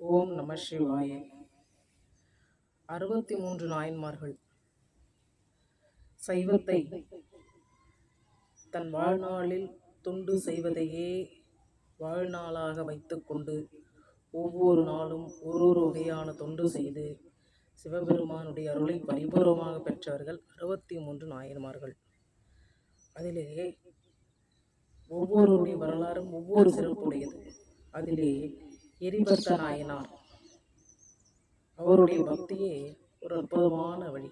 ஓம் நம சிவாய. அறுபத்தி மூன்று நாயன்மார்கள் சைவத்தை தன் வாழ்நாளில் தொண்டு செய்வதையே வாழ்நாளாக வைத்துக்கொண்டு ஒவ்வொரு நாளும் ஒரு ஒரு வகையான தொண்டு செய்து சிவபெருமானுடைய அருளை பரிபூர்வமாக பெற்றவர்கள் அறுபத்தி மூன்று நாயன்மார்கள். அதிலேயே ஒவ்வொருடைய வரலாறும் ஒவ்வொரு சிறப்புடையது. அதிலேயே எரிபத்த நாயனார் அவருடைய பக்தியே ஒரு அற்புதமான வழி.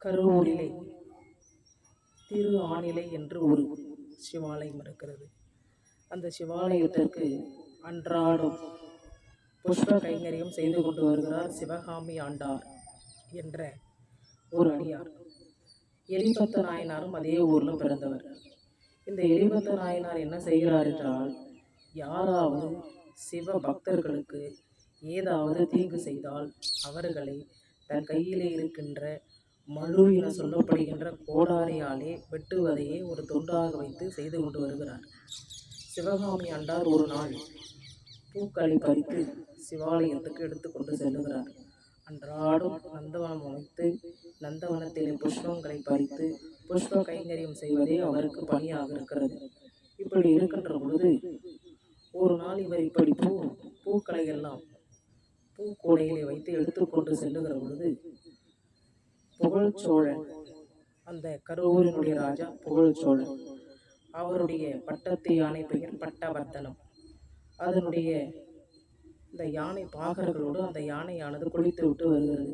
கருவூரிலே திரு ஆணிலை என்று ஒரு சிவாலயம் இருக்கிறது. அந்த சிவாலயத்திற்கு அன்றாடம் புஷ்ப கைங்கரியம் செய்து கொண்டு வருகிறார் சிவகாமி ஆண்டார் என்ற ஒரு அடியார். எலிபத்த நாயனாரும் அதே ஊரில் பிறந்தவர். இந்த எரிபத்த நாயனார் என்ன செய்கிறார் என்றால் யாராவது சிவ பக்தர்களுக்கு ஏதாவது தீங்கு செய்தால் அவர்களை தன் கையிலே இருக்கின்ற மழு என சொல்லப்படுகின்ற கோடாரியாலே வெட்டுவதையே ஒரு தொண்டாக வைத்து செய்து கொண்டு வருகிறார். சிவகாமி ஆண்டார் ஒரு நாள் பூக்களை பறித்து சிவாலயத்துக்கு எடுத்து கொண்டு செல்லுகிறார். அன்றாடம் நந்தவனம் அமைத்து நந்தவனத்திலே புஷ்பங்களை பறித்து புஷ்ப கைங்கரியம் செய்வதே அவருக்கு பணியாக இருக்கிறது. இப்படி இருக்கின்ற பொழுது ஒரு நாள் இவர் இப்படி பூ பூக்களை எல்லாம் பூக்கூடையிலே வைத்து எடுத்துக்கொண்டு செல்லுகிற பொழுது புகழ்ச்சோழன் அந்த கருவூரினுடைய ராஜா புகழ் சோழன் அவருடைய பட்டத்து யானை பெயர் பட்டவர்த்தனம். அதனுடைய இந்த யானை பாகர்களோடு அந்த யானையானது குளித்து விட்டு வருகிறது.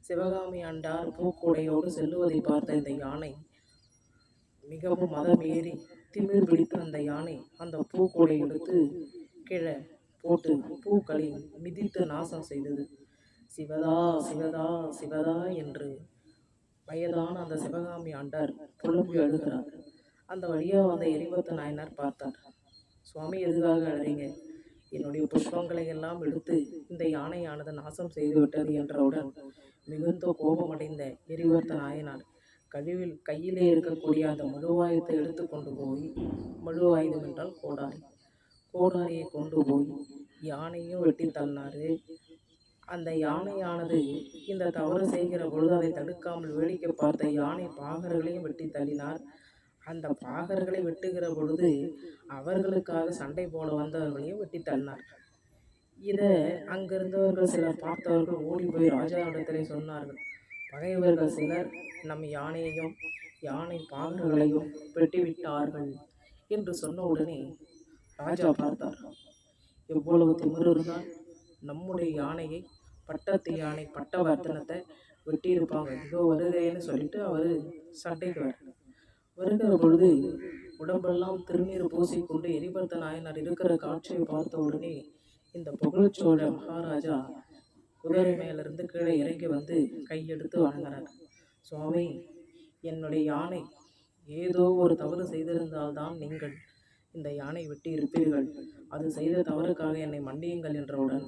சிவகாமி ஆண்டார் பூக்கூடையோடு செல்லுவதை பார்த்த இந்த யானை மிகவும் மதமேறி திமிர் பிடித்த அந்த யானை அந்த பூக்கூடை எடுத்து கீழே போட்டு பூக்களை மிதித்து நாசம் செய்தது. சிவதா சிவதா சிவதா என்று வயதான அந்த சிவகாமி ஆண்டார் புலம்பி அழுகிறார். அந்த வழியாக வந்த எரிபத்த நாயனார் பார்த்தார். சுவாமி எதுக்காக அழறீங்க? என்னுடைய புஷ்பங்களை எல்லாம் எடுத்து இந்த யானையானது நாசம் செய்துவிட்டது என்றவுடன் மிகுந்த கோபமடைந்த எரிவர்த்த நாயனார் கழிவில் கையிலே இருக்கக்கூடிய அந்த மழுவாயத்தை எடுத்து கொண்டு போய் மழுவாயுதம் என்றால் கோடாரி. கோடாரியை கொண்டு போய் யானையும் வெட்டி தள்ளினாரு அந்த யானையானது இந்த தவறு செய்கிற பொழுது அதை தடுக்காமல் வேடிக்கை பார்த்த யானை பாகர்களையும் வெட்டி தள்ளினார். அந்த பாகர்களை வெட்டுகிற பொழுது அவர்களுக்காக சண்டை போட வந்தவர்களையும் வெட்டி தள்ளினார். இதை அங்கிருந்தவர்கள் சிலர் பார்த்தவர்கள் ஓடி போய் ராஜாவிடத்திலே சொன்னார்கள். பகைவர்கள் சிலர் நம் யானையையும் யானை பாகர்களையும் வெட்டிவிட்டார்கள் என்று சொன்ன உடனே ராஜா பார்த்தார். எவ்வளவு திமிரு இருந்தால் நம்முடைய யானையை பட்டத்து யானை பட்டவர்த்தனத்தை வெட்டியிருப்பாங்க இதோ வருகிறேன்னு சொல்லிட்டு அவர் சண்டைக்கு வர வருகிற பொழுது உடம்பெல்லாம் திருநீர் பூசிக்கொண்டு எரிபத்த நாயனார் இருக்கிற காட்சியை பார்த்த உடனே இந்த புகழ்ச்சோழ மகாராஜா குதிரை மேலிருந்து கீழே இறங்கி வந்து கையெடுத்து வணங்குறார். சுவாமி என்னுடைய யானை ஏதோ ஒரு தவறு செய்திருந்தால்தான் நீங்கள் இந்த யானை விட்டு இருப்பீர்கள். அது செய்த தவறுக்காக என்னை மன்னியுங்கள் என்றவுடன்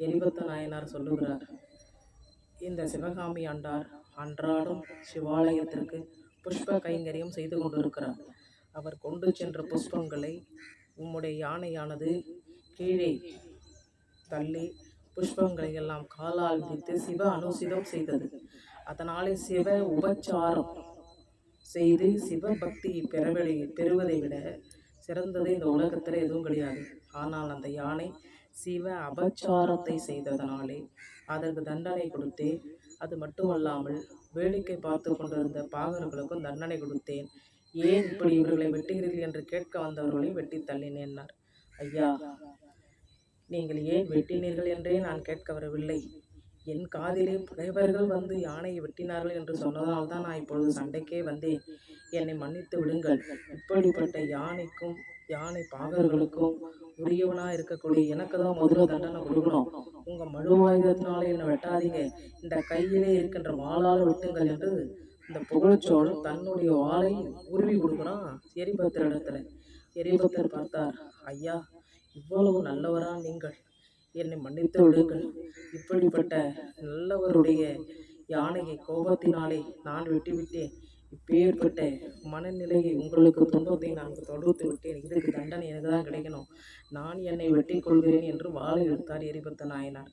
எரிபத்த நாயனார் சொல்லுகிறார். இந்த சிவகாமி ஆண்டார் அன்றாடம் சிவாலயத்திற்கு புஷ்ப கைங்கரியம் செய்து கொண்டிருக்கிறார். அவர் கொண்டு சென்ற புஷ்பங்களை உம்முடைய யானையானது கீழே தள்ளி புஷ்பங்களை எல்லாம் காலால் விதித்து சிவ அனுசிதம் செய்தது. அதனாலே சிவ உபச்சாரம் செய்து சிவ பக்தி பெறவதை பெறுவதை விட சிறந்தது இந்த உலகத்தில் எதுவும் கிடையாது. ஆனால் அந்த யானை சிவ அபச்சாரத்தை செய்ததனாலே அதற்கு தண்டனை கொடுத்தேன் அது மட்டுமல்லாமல் வேடிக்கை பார்த்து கொண்டிருந்த பாகர்களுக்கும் தண்டனை கொடுத்தேன். ஏன் இப்படி இவர்களை வெட்டுகிறீர்கள் என்று கேட்க வந்தவர்களை வெட்டி தள்ளினேன்னார் ஐயா நீங்கள் ஏன் வெட்டினீர்கள் என்றே நான் கேட்க வரவில்லை. என் காதிலே பகைவர்கள் வந்து யானையை வெட்டினார்கள் என்று சொன்னதால் தான் நான் இப்பொழுது சண்டைக்கே வந்தேன். என்னை மன்னித்து விடுங்கள். இப்படிப்பட்ட யானைக்கும் யானை பாகர்களுக்கும் உரியவனாக இருக்கக்கூடிய எனக்கு தான் முதல்ல தண்டனை கொடுக்கணும். உங்கள் மழுவாயுதத்தினால என்னை வெட்டாதீங்க. இந்த கையிலே இருக்கின்ற வாளால் வெட்டுங்கள் என்று இந்த புகழ்ச்சோழன் தன்னுடைய வாளை உருவி கொடுக்குறான். எரிபத்தர் இடத்துல. எரிபத்தர் பார்த்தார். ஐயா இவ்வளவு நல்லவரா நீங்கள். என்னை மன்னித்து விடுங்கள். இப்படிப்பட்ட நல்லவருடைய யானையை கோபத்தினாலே நான் விட்டுவிட்டேன். இப்பேற்பட்ட மனநிலையை உங்களுக்கு துன்பத்தை நான் தொடுத்து விட்டேன். இதுக்கு தண்டனை எனக்கு தான் கிடைக்கணும். நான் என்னை வெட்டி கொள்கிறேன் என்று வாழை எடுத்தார் எரிபத்த நாயனார்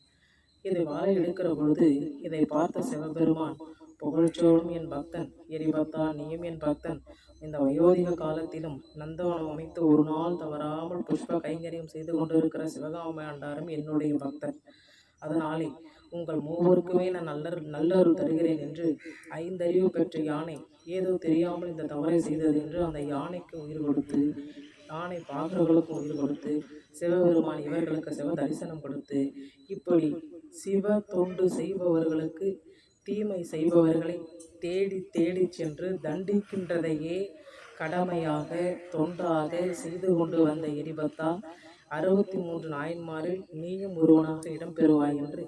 இதை வாழை எடுக்கிற பொழுது இதை பார்த்த சிவபெருமான் புகழ்ச்சோடும் என் பக்தன் எரிபத்தா நீயும் என் பக்தன். இந்த வயோதிக காலத்திலும் நந்தவனம் அமைத்து ஒரு நாள் தவறாமல் புஷ்ப கைங்கரியம் செய்து கொண்டிருக்கிற சிவகாமாண்டாரும் என்னுடைய பக்தன் அதனாலே உங்கள் மூவருக்குமே நான் நல்ல நல்லருள் தருகிறேன் என்று ஐந்தறிவு பெற்ற யானை ஏதோ தெரியாமல் இந்த தவறை செய்தது என்று அந்த யானைக்கு உயிர் கொடுத்து யானை பாகர்களுக்கு உயிர் கொடுத்து சிவபெருமான் இவர்களுக்கு சிவ தரிசனம் கொடுத்து இப்படி சிவ தொண்டு செய்பவர்களுக்கு தீமை செய்பவர்களை தேடி தேடி சென்று தண்டிக்கின்றதையே கடமையாக தொண்டாக செய்து கொண்டு வந்த எரிபத்தா அறுபத்தி மூன்று நாயன்மாரில் நீயும் ஒருவனாக இடம்பெறுவாய் என்று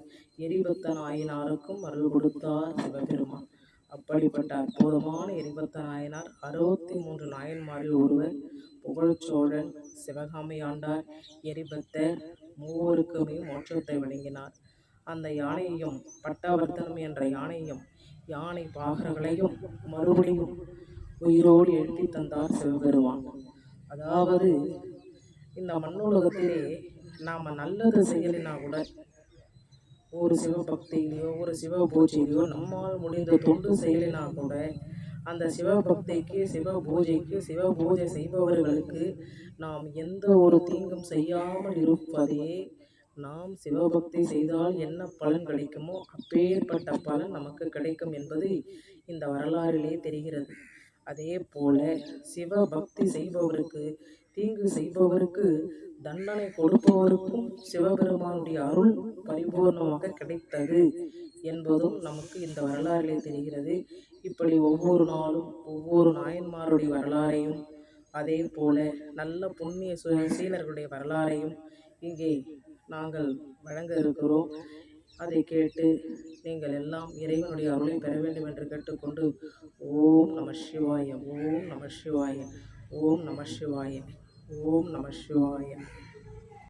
எரிபத்த நாயனாருக்கும் அருள் கொடுத்தார் சிவபெருமான். அப்படிப்பட்ட அற்புதமான எரிபத்த நாயனார் அறுபத்தி மூன்று நாயன்மாரில் ஒருவர் புகழ்ச்சோழன் சிவகாமி ஆண்டார் எரிபத்தர் மூவருக்குமே மோட்சத்தை வழங்கினார். அந்த யானையையும் பட்டாவர்த்தனம் என்ற யானையும் யானை பாகர்களையும் மறுபடியும் உயிரோடு எழுதி தந்தார் சிவபெருமான். அதாவது இந்த மண்ணுலகத்திலே நாம் நல்லது செய்யலினா கூட ஒரு சிவபக்தியிலையோ ஒரு சிவ பூஜையிலையோ நம்மால் முடிந்த தொண்டு செயலினா கூட அந்த சிவபக்திக்கு சிவ பூஜைக்கு சிவ பூஜை செய்பவர்களுக்கு நாம் எந்த ஒரு தீங்கும் செய்யாமல் இருப்பதே நாம் சிவபக்தி செய்தால் என்ன பலன் கிடைக்குமோ அப்பேற்பட்ட பலன் நமக்கு கிடைக்கும் என்பது இந்த வரலாறிலே தெரிகிறது. அதே போல சிவபக்தி செய்பவருக்கு தீங்கு செய்பவருக்கு தண்டனை கொடுப்பவருக்கும் சிவபெருமானுடைய அருள் பரிபூர்ணமாக கிடைத்தது என்பதும் நமக்கு இந்த வரலாறிலே தெரிகிறது. இப்படி ஒவ்வொரு நாளும் ஒவ்வொரு நாயன்மாருடைய வரலாறையும் அதே போல நல்ல புண்ணிய சீலர்களுடைய வரலாறையும் இங்கே நாங்கள் வழங்க இருக்கிறோம். அதை கேட்டு நீங்கள் எல்லாம் இறைவனுடைய அருளை பெற வேண்டும் என்று கேட்டுக்கொண்டு ஓம் நம சிவாய ஓம் நம சிவாய ஓம் நம சிவாய ஓம் நம சிவாய.